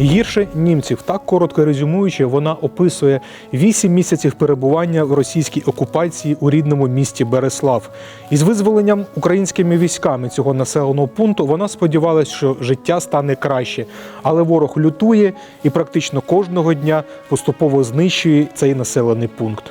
Гірше німців, так коротко резюмуючи, вона описує 8 місяців перебування в російській окупації у рідному місті Береслав. Із визволенням українськими військами цього населеного пункту вона сподівалася, що життя стане краще, але ворог лютує і практично кожного дня поступово знищує цей населений пункт.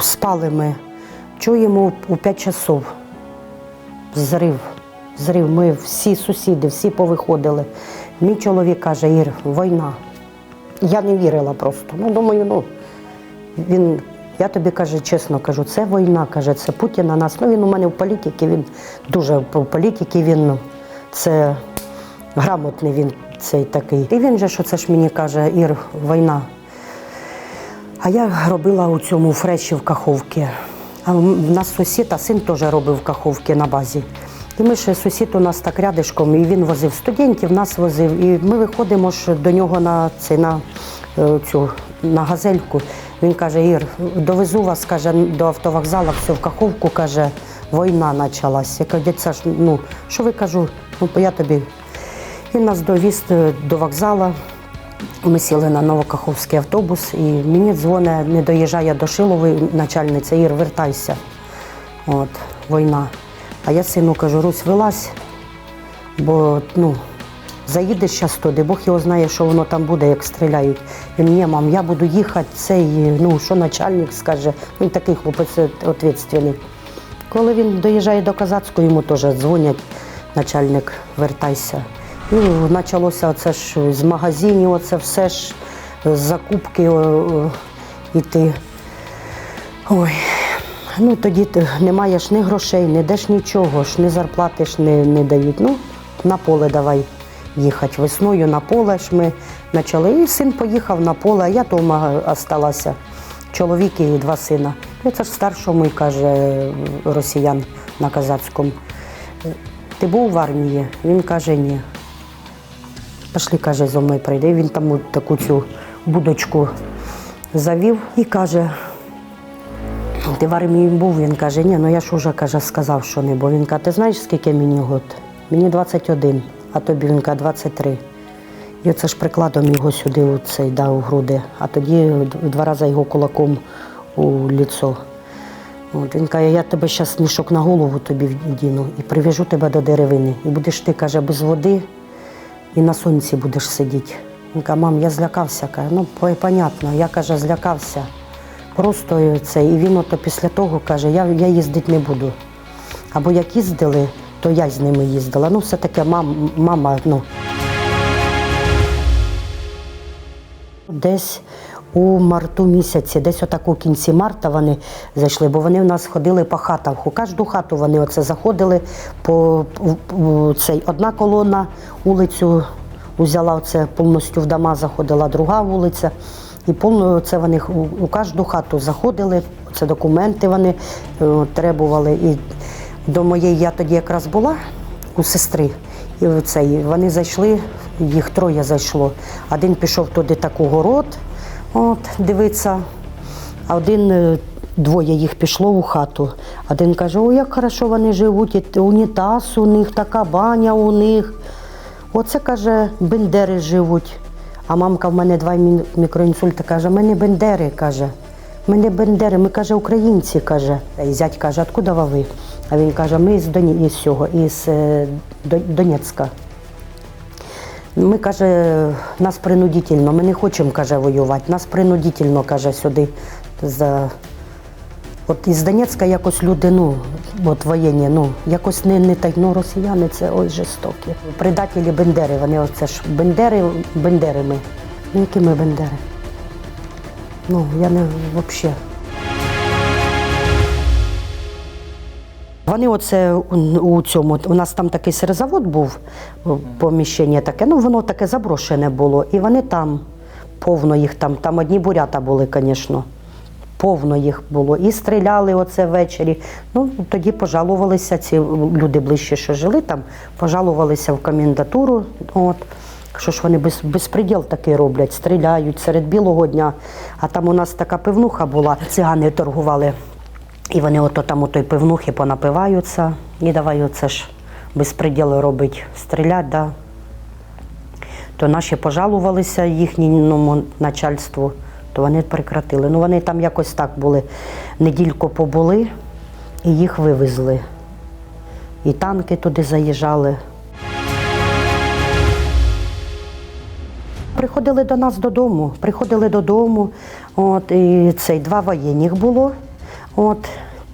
Спали ми. Чуємо у 5 часов. Зрив. Зрив. Ми всі сусіди, всі повиходили. Мій чоловік каже, Ір, війна. Я не вірила просто. Ну, думаю, ну він, я тобі каже, чесно кажу, це війна, каже, це Путін на нас. Ну він у мене в політиці, він дуже в політиці, він це грамотний він цей такий. І він же, що це ж мені каже, Ір, війна. А я робила у цьому фреші в Каховці. А в нас сусід, а син теж робив в Каховці на базі. І ми ще сусід у нас так рядишком, і він возив студентів, нас возив. І ми виходимо ж до нього на цей на е, цю на газельку. Він каже: Ір, довезу вас, каже, до автовокзалу, все в Каховку, каже, війна почалась. Я кажу, дядь Саш, ну що ви кажу? Ну, я тобі. Він нас довіз е, до вокзалу. Ми сіли на Новокаховський автобус, і мені дзвонить, не доїжджає до Шилової начальниця, Ір, вертайся. От, війна. А я сину кажу, Русь, вилазь, бо ну, заїдеш зараз туди, Бог його знає, що воно там буде, як стріляють. Він, ні, мам, я буду їхати, цей, ну, що начальник скаже. Він такий хлопець відповідальний. Коли він доїжджає до Казацького, йому теж дзвонять, начальник, вертайся. Ну, почалося оце ж з магазинів, оце все ж з закупки о, о. Ой, ну тоді не маєш ні грошей, не деш нічого, ж, ні зарплати ж не, не дають. Ну, на поле давай їхати. Весною на поле ж ми почали. І син поїхав на поле, а я вдома залишилася. Чоловік і два сина. І це ж старшому і каже росіян на казацькому. Ти був в армії? Він каже, ні. Пішли, каже, зо мною прийде. Він там таку цю будочку завів і каже, ти в армії був? Він каже, ні, ну я ж уже каже, сказав, що не був. Він каже, ти знаєш, скільки мені год? Мені 21, а тобі він каже, 23. І оце ж прикладом його сюди у цей дав у груди, а тоді два рази його кулаком у ліцо. От, він каже, я тебе зараз мішок на голову тобі вдіну і прив'яжу тебе до деревини. І будеш ти, каже, без води і на сонці будеш сидіти. Він каже, мам, я злякався. Каже, ну, по- понятно, я каже, злякався. Просто це. І він ото після того каже, я, я їздити не буду. Або як їздили, то я з ними їздила. Ну, все таке мам, мама, ну. Десь у марту місяці, десь отак у кінці марта вони зайшли, бо вони в нас ходили по хатах. У кожну хату вони оце заходили по, цей, одна колона вулицю взяла оце повністю в дома заходила, друга вулиця. І повно це вони у, у кожну хату заходили, це документи вони е, требували. І до моєї я тоді якраз була у сестри. І цей, вони зайшли, їх троє зайшло. Один пішов туди так у город, от, дивиться, один, е, двоє їх пішло у хату. Один каже, о, як хорошо вони живуть, унітаз у них, така баня у них. Оце каже, бендери живуть. А мамка в мене два мі- мікроінсульти каже, ми не бендери, каже. Ми не бендери, ми каже, українці, каже. І зять каже, откуда ви? А він каже, ми з Доні... із цього, із е, Донецька. Ми каже, нас принудительно, ми не хочемо, каже, воювати. Нас принудительно, каже, сюди. За... От із Донецька якось люди, ну, от воєнні, ну, якось не, не так, ну, росіяни це ой жорстокі. Предателі Бендери, вони оце ж Бендери, Бендери ми. Ну, які ми Бендери? Ну, я не взагалі. Вони оце у- цьому, у нас там такий сирзавод був, поміщення таке, ну воно таке заброшене було. І вони там, повно їх там, там одні бурята були, звісно. Повно їх було. І стріляли оце ввечері. Ну, тоді пожалувалися ці люди ближче, що жили там, пожалувалися в комендатуру. От. Що ж вони без, безпреділ такий роблять, стріляють серед білого дня. А там у нас така пивнуха була, цигани торгували. І вони ото там у той пивнухи понапиваються. І давай оце ж безпреділ робить, стрілять, да. То наші пожалувалися їхньому начальству, то вони прекратили. Ну вони там якось так були. Недільку побули і їх вивезли. І танки туди заїжджали. Приходили до нас додому, приходили додому, от, і цей два воєнних було. От,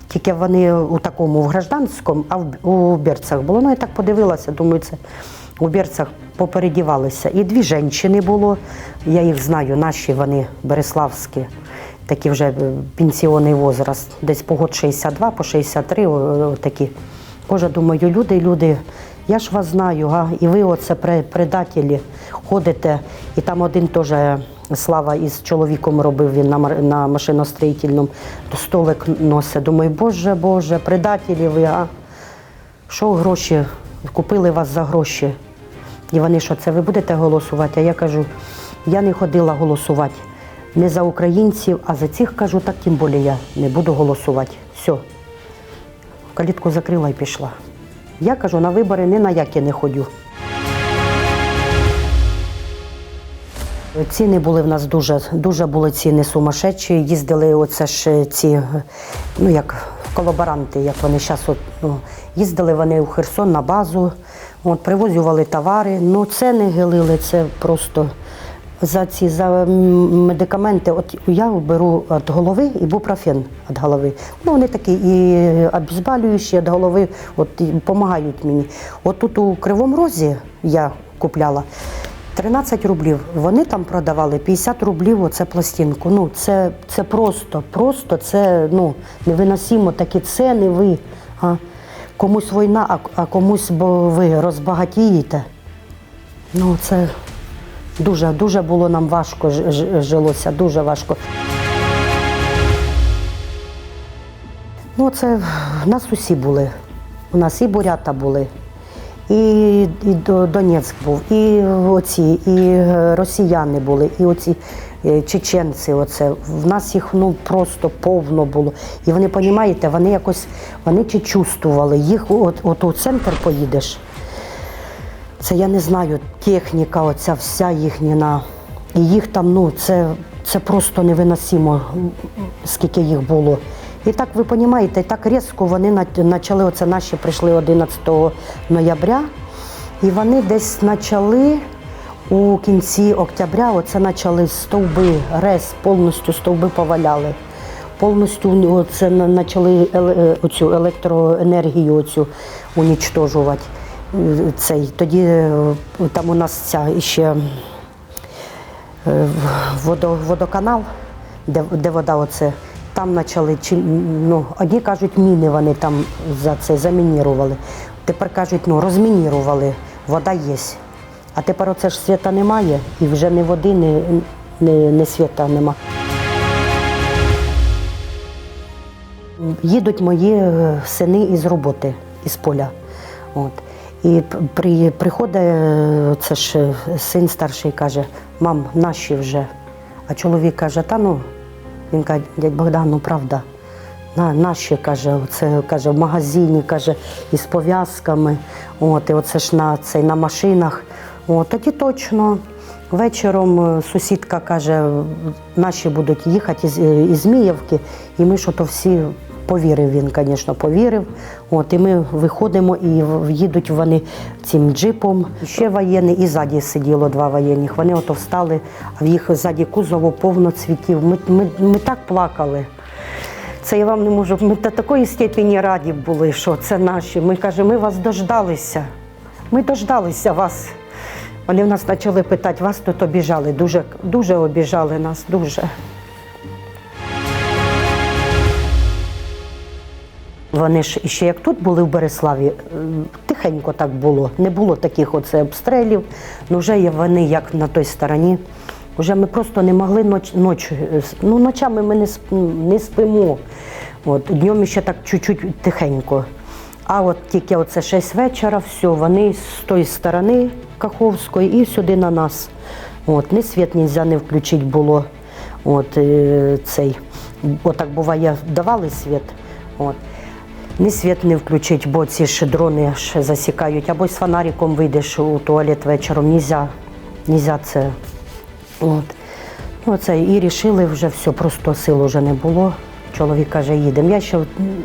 тільки вони у такому в гражданському, а в, у берцях було. Ну, я так подивилася, думаю, це у берцях попередівалися. І дві жінки було, я їх знаю, наші вони береславські, такі вже е, пенсіонний возраст, десь по год 62, по 63, о, о, такі. Боже, думаю, люди, люди, я ж вас знаю, а? і ви оце предателі ходите. І там один теж Слава із чоловіком робив він на, на машиностроїтельному, то столик носить. Думаю, Боже, Боже, предателі ви, а? Що гроші? Купили вас за гроші. І вони що, це ви будете голосувати? А я кажу, я не ходила голосувати не за українців, а за цих кажу, так тим більше я не буду голосувати. Все. Калітку закрила і пішла. Я кажу, на вибори ні на які не ходю. Ціни були в нас дуже, дуже були ціни сумасшедші. Їздили оце ж ці, ну як колаборанти, як вони зараз ну, їздили вони у Херсон на базу, от, привозювали товари. Ну ціни гилили, це просто за ці за медикаменти. От я беру від голови ібупрофен від голови. Ну вони такі і обезболюючі від голови, от і допомагають мені. От тут у Кривому Розі я купляла. 13 рублів. Вони там продавали 50 рублів оце пластинку. Ну, це, це просто, просто це ну, невиносимо такі ціни ви. А? Комусь війна, а, а комусь бо ви розбагатієте. Ну, це дуже, дуже було нам важко жилося, дуже важко. Ну, це в нас усі були. У нас і бурята були, і, і До- Донецьк був, і оці, і е, росіяни були, і оці е, чеченці. Оце. В нас їх ну, просто повно було. І вони, розумієте, вони якось вони чи чувствували. Їх от, от у центр поїдеш. Це я не знаю, техніка, оця вся їхня. І їх там, ну, це, це просто невиносимо, скільки їх було. І так ви розумієте, так різко вони почали, оце наші прийшли 11 ноября, і вони десь почали у кінці октября, оце почали стовби, рез, повністю стовби поваляли. Повністю оце почали е, оцю електроенергію оцю унічтожувати. Цей. Тоді е, там у нас ця ще е, водо, водоканал, де, де вода оце. Там почали, ну, одні кажуть, міни вони там за це замінірували. Тепер кажуть, ну розмінірували, вода є. А тепер оце ж світа немає, і вже ні води, ні, ні, ні світа нема. Їдуть мої е, сини із роботи, із поля. От. І при, приходить е, це ж е, син старший каже, мам, наші вже. А чоловік каже, та ну, він каже, дядь Богдан, ну правда. На, наші, каже, оце, каже, в магазині, каже, із пов'язками. От, і оце ж на, цей, на машинах. От, тоді точно. Вечором е, сусідка каже, наші будуть їхати із, е, із Зміївки, і ми що то всі повірив він, звісно, повірив. От, і ми виходимо і їдуть вони цим джипом. Ще воєнний, і ззаді сиділо два воєнних. Вони ото встали, а в їх ззаді кузову повно цвітів. Ми, ми, ми так плакали. Це я вам не можу. Ми до такої степені раді були, що це наші. Ми кажемо, ми вас дождалися. Ми дождалися вас. Вони в нас почали питати, вас тут обіжали, дуже, дуже обіжали нас, дуже. Вони ж ще як тут були в Береславі, тихенько так було. Не було таких оце обстрілів. Ну вже вони як на той стороні. Вже ми просто не могли ноч, ноч, ну, ночами ми не, не спимо. От, днем ще так чуть-чуть тихенько. А от тільки оце 6 вечора, все, вони з тої сторони Каховської і сюди на нас. От, ні світ нельзя не включити було. От, е, цей. Отак буває, давали світ. От. Ні світ не включить, бо ці ж дрони ж засікають. Або з фонариком вийдеш у туалет вечором. Нельзя, нельзя це. От. Ну, це і рішили вже все, просто сил вже не було. Чоловік каже, їдемо. Я ще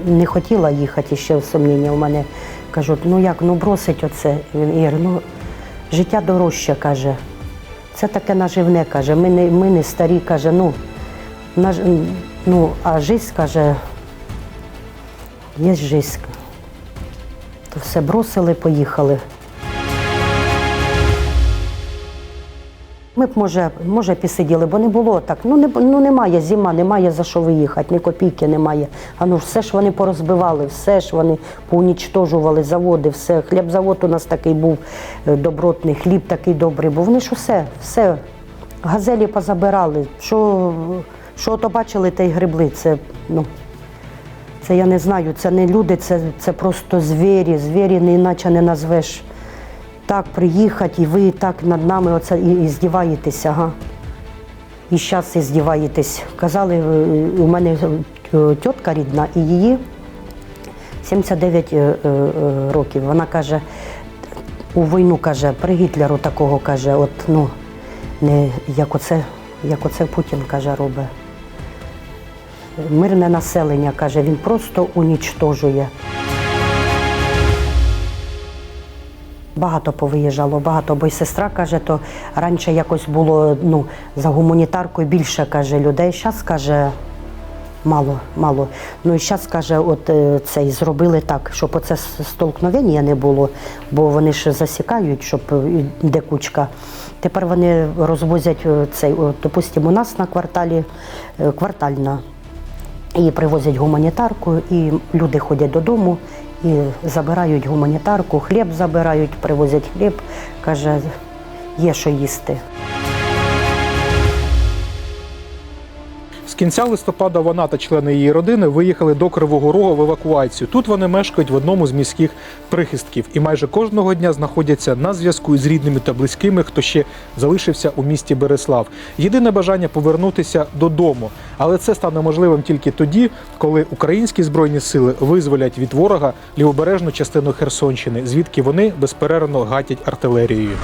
не хотіла їхати, ще сумніння у мене. Кажуть, ну як, ну бросить оце. Він Ір, ну життя дорожче, каже. Це таке наживне, каже. Ми не, ми не старі, каже, ну, наж, ну а життя, каже, є життя. То все бросили, поїхали. Ми б, може, може, посиділи, бо не було так. Ну, не, ну немає зима, немає за що виїхати, ні копійки немає. А ну все ж вони порозбивали, все ж вони поунічтожували заводи, все. Хлібзавод у нас такий був е, добротний, хліб такий добрий був. Вони ж усе, все. Газелі позабирали. Що, що то бачили, те й грибли. Це, ну, це я не знаю, це не люди, це, це просто звірі. Звірі не іначе не назвеш. Так приїхати, і ви так над нами оце і, і здіваєтеся, ага. І зараз і здіваєтесь. Казали, е, у мене е, тітка рідна, і її 79 е, е, років. Вона каже, у війну каже, при Гітлеру такого каже, от ну, не як оце, як оце Путін каже, робить. Мирне населення каже, він просто унічтожує. Багато повиїжджало, багато, бо й сестра каже, то раніше якось було ну, за гуманітаркою більше каже людей. Зараз каже мало, мало. Ну і зараз каже, от е, цей зробили так, щоб оце столкновення не було, бо вони ж засікають, щоб е, де кучка. Тепер вони розвозять е, цей, от, допустимо, у нас на кварталі квартальна. І привозять гуманітарку, і люди ходять додому і забирають гуманітарку, хліб забирають, привозять хліб. Каже, є що їсти. Кінця листопада вона та члени її родини виїхали до Кривого Рогу в евакуацію. Тут вони мешкають в одному з міських прихистків і майже кожного дня знаходяться на зв'язку із рідними та близькими, хто ще залишився у місті Береслав. Єдине бажання повернутися додому, але це стане можливим тільки тоді, коли українські збройні сили визволять від ворога лівобережну частину Херсонщини, звідки вони безперервно гатять артилерією.